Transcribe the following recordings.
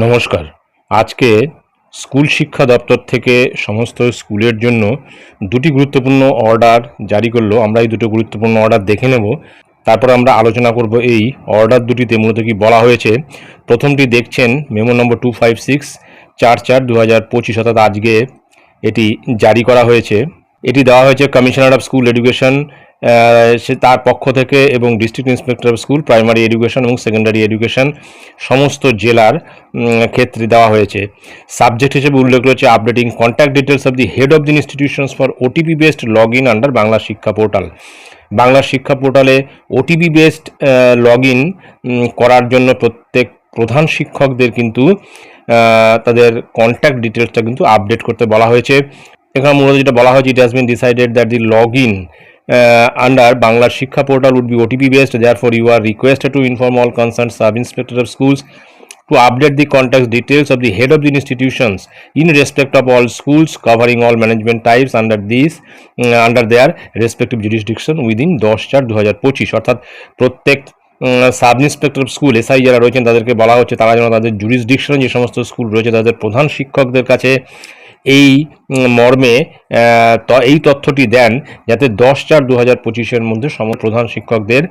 নমস্কার। আজকে স্কুল শিক্ষা দপ্তর থেকে সমস্ত স্কুলের জন্য দুটি গুরুত্বপূর্ণ অর্ডার জারি করল। আমরা এই দুটো গুরুত্বপূর্ণ অর্ডার দেখে নেব। তারপর আমরা আলোচনা করব এই অর্ডার দুটিতে মূলত কি বলা হয়েছে। প্রথমটি দেখছেন memo number two five six চার চার দু হাজার পঁচিশ, অর্থাৎ আজকে এটি জারি করা হয়েছে। এটি দেওয়া হয়েছে কমিশনার অফ স্কুল এডুকেশন সে তার পক্ষ থেকে এবং district inspector of school, primary education এবং সেকেন্ডারি এডুকেশন সমস্ত জেলার ক্ষেত্রে দেওয়া হয়েছে। সাবজেক্ট হিসেবে উল্লেখ রয়েছে updating contact details of the head of the institutions for OTP based log in under Bangla Shiksha portal Bangla শিক্ষা পোর্টালে ওটিপি বেসড লগ ইন করার জন্য প্রত্যেক প্রধান শিক্ষকদের কিন্তু তাদের কন্ট্যাক্ট ডিটেলসটা কিন্তু আপডেট করতে বলা হয়েছে। এখানে মূলত যেটা বলা হয়েছে it has been decided that the log in under Bangla Shiksha portal would be OTP based therefore you are requested to inform all concern sub inspector of schools to update the contact details of the head of the institutions in respect of all schools covering all management types under these mm, under their respective jurisdiction within দশ চার দু হাজার পঁচিশ। অর্থাৎ প্রত্যেক sub inspector of school SI যারা রয়েছেন তাদেরকে বলা হচ্ছে তারা যেন তাদের জুরিসডিকশনে যে সমস্ত স্কুল রয়েছে তাদের প্রধান শিক্ষকদের কাছে এই মর্মে এই তথ্যটি দেন যাতে দশ চার দু হাজার পঁচিশের মধ্যে সম, প্রধান শিক্ষকদের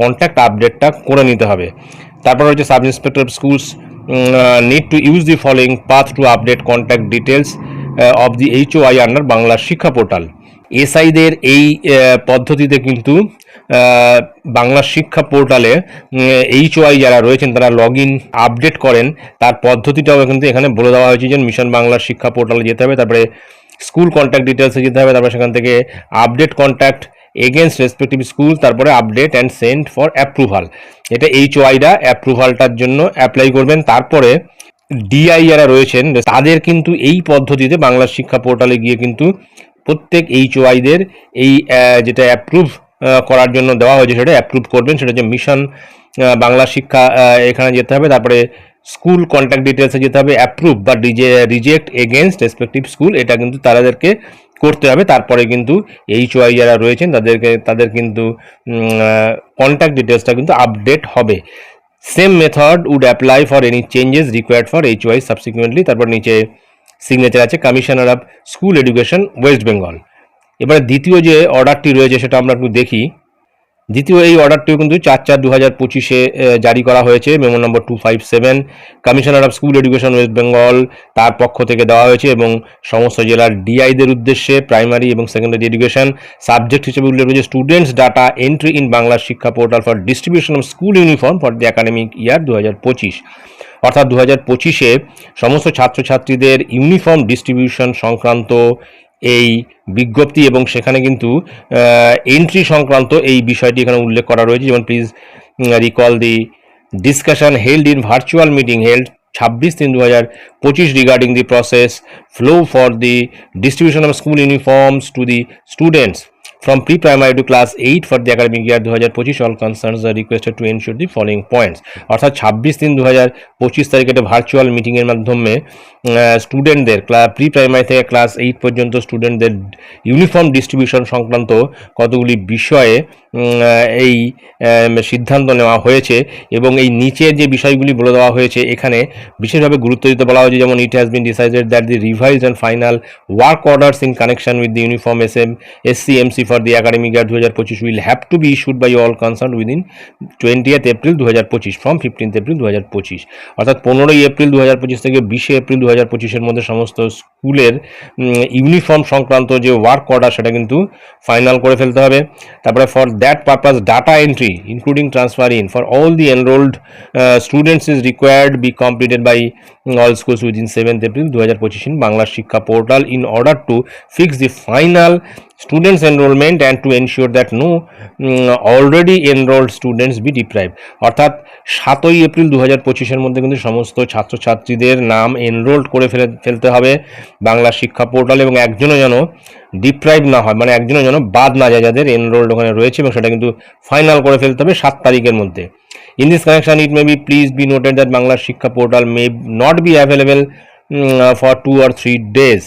কন্ট্যাক্ট আপডেটটা করে নিতে হবে। তারপর হচ্ছে sub inspector of schools need to use the following path to update contact details of the H HOI under Bangla Shiksha portal এসআইদের এই পদ্ধতিতে কিন্তু বাংলা শিক্ষা পোর্টালে এইচওআই যারা রয়েছেন, তারা লগ ইন আপডেট করেন। তার পদ্ধতিটাও কিন্তু এখানে বলে দেওয়া হয়েছে যে মিশন বাংলা শিক্ষা পোর্টালে যেতে হবে। তারপরে স্কুল কন্ট্যাক্ট ডিটেলসে যেতে হবে। তারপরে সেখান থেকে update contact against respective school তারপরে update and send for approval এটা এইচওআইরা অ্যাপ্রুভালটার জন্য অ্যাপ্লাই করবেন। তারপরে ডিআই যারা রয়েছেন, তাদের কিন্তু এই পদ্ধতিতে বাংলা শিক্ষা পোর্টালে গিয়ে কিন্তু প্রত্যেক এইচওআইদের এই যেটা অ্যাপ্রুভ করার জন্য দেওয়া হয়েছে, সেটা অ্যাপ্রুভ করবেন, সেটা হচ্ছে মিশন বাংলা শিক্ষা এখানে যেতে হবে, তারপরে স্কুল কন্ট্যাক্ট ডিটেলসে যেতে হবে অ্যাপ্রুভ বা ডিজে রিজেক্ট এগেনস্ট রেসপেক্টিভ স্কুল এটা কিন্তু তাদেরকে করতে হবে, তারপরে কিন্তু এইচ ওয়াই যারা রয়েছেন, তাদেরকে, তাদের কিন্তু কন্ট্যাক্ট ডিটেলসটা কিন্তু আপডেট হবে। Same method would apply for any changes required for H Y subsequently তারপর নিচে সিগনেচার আছে commissioner of school education West Bengal এবারে দ্বিতীয় যে অর্ডারটি রয়েছে সেটা আমরা একটু দেখি। দ্বিতীয় এই অর্ডারটিও কিন্তু চার চার দু হাজার পঁচিশে জারি করা হয়েছে। Memo number two five seven, commissioner of school education West Bengal তার পক্ষ থেকে দেওয়া হয়েছে এবং সমস্ত জেলার ডিআইদের উদ্দেশ্যে প্রাইমারি এবং সেকেন্ডারি এডুকেশন সাবজেক্ট হিসেবে উল্লেখ রয়েছে students data entry in Bangla Shiksha portal for distribution of school uniform for the academic year দু হাজার পঁচিশ। অর্থাৎ দু হাজার পঁচিশে সমস্ত ছাত্রছাত্রীদের ইউনিফর্ম ডিস্ট্রিবিউশন সংক্রান্ত এই বিজ্ঞপ্তি এবং সেখানে কিন্তু এন্ট্রি সংক্রান্ত এই বিষয়টি এখানে উল্লেখ করা রয়েছে। যেমন please recall the discussion held in virtual meeting held ছাব্বিশ তিন দু হাজার পঁচিশ regarding the process flow for the distribution of school uniforms to the students from pre-primary to class 8 for the academic year 2025 all concerns are requested to ensure the following points. অর্থাৎ ছাব্বিশ দিন দু পঁচিশ তারিখে একটা ভার্চুয়াল মিটিংয়ের মাধ্যমে স্টুডেন্টদের প্রি প্রাইমারি থেকে ক্লাস এইট পর্যন্ত স্টুডেন্টদের ইউনিফর্ম ডিস্ট্রিবিউশন সংক্রান্ত কতগুলি বিষয়ে এই সিদ্ধান্ত নেওয়া হয়েছে এবং এই নিচের যে বিষয়গুলি বলে দেওয়া হয়েছে, এখানে বিশেষভাবে গুরুত্ব দিতে বলা হয়েছে, যেমন it has been decided that the revise and final work orders in connection with the uniform S M S C M C for the academic year দু হাজার পঁচিশ will have to be issued by all concern within twentieth April দু হাজার পঁচিশ from fifteenth April দু হাজার পঁচিশ অর্থাৎ পনেরোই এপ্রিল দু হাজার পঁচিশ থেকে বিশে এপ্রিল দু হাজার পঁচিশের মধ্যে সমস্ত স্কুলের ইউনিফর্ম সংক্রান্ত যে ওয়ার্ক অর্ডার সেটা কিন্তু ফাইনাল করে ফেলতে হবে। তারপরে for that purpose data entry including transfer in for all the enrolled students is required be completed by all schools within seventh April দু হাজার পঁচিশ in Bangla Shiksha portal in order to fix the final students enrollment and to ensure that no mm, already enrolled students be deprived. অর্থাৎ সাতই April দু হাজার পঁচিশের মধ্যে কিন্তু সমস্ত ছাত্রছাত্রীদের নাম এনরোল্ড করে ফেলে ফেলতে হবে বাংলা শিক্ষা পোর্টাল এবং একজনও যেন ডিপ্রাইভ না হয় মানে একজনও যেন বাদ না যায় যাদের এনরোল্ড ওখানে রয়েছে এবং সেটা কিন্তু ফাইনাল করে ফেলতে হবে সাত তারিখের মধ্যে। In this connection it may be please be noted that Bangla Shiksha portal may not be available for two or three days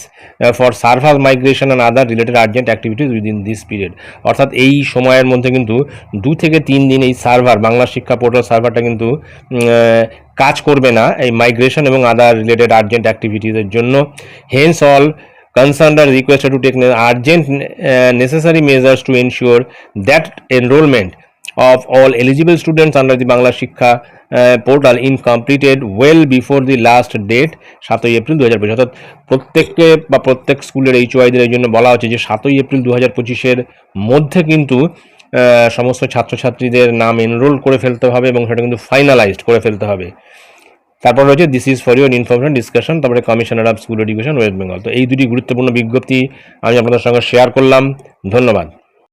for server migration and other related urgent activities within this period অর্থাৎ এই সময়ের মধ্যে কিন্তু দু থেকে তিন দিন এই সার্ভার বাংলা শিক্ষা পোর্টাল সার্ভারটা কিন্তু কাজ করবে না এই মাইগ্রেশন এবং আদার রিলেটেড আর্জেন্ট অ্যাক্টিভিটিসের জন্য। Hence all concerned are requested to take urgent uh, necessary measures to ensure that enrollment of all eligible students under the Bangla Shikha uh, portal in completed well before the last date সাতই April দু হাজার পঁচিশ। অর্থাৎ প্রত্যেককে বা প্রত্যেক স্কুলের H ওয়াইদের এই জন্য বলা হচ্ছে যে সাতই এপ্রিল দু হাজার পঁচিশের মধ্যে কিন্তু আহ, সমস্ত ছাত্রছাত্রীদের নাম এনরোল করে ফেলতে হবে এবং সেটা কিন্তু ফাইনালাইজড করে ফেলতে হবে। তারপর রয়েছে this is for your information discussion তারপরে commissioner of school education West Bengal তো এই দুটি গুরুত্বপূর্ণ বিজ্ঞপ্তি আমি আপনাদের সঙ্গে শেয়ার করলাম। ধন্যবাদ।